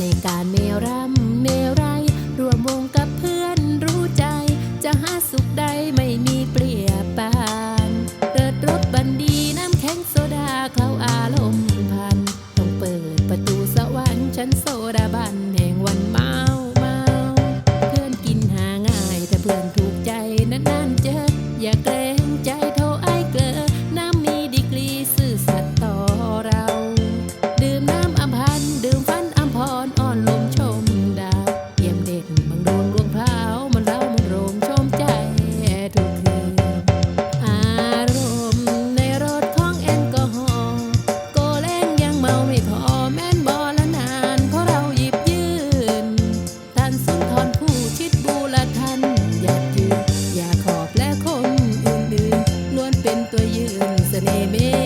ในการเนรำเนรัยรวมวง เมาไม่พอแม่นบอละนานเพราะเราหยิบยืนท่านสุนทรผู้ชิดบูละท่นอยากยืนอยาขอบและคนอื่นๆล้วนเป็นตัวยืนเสน่ห์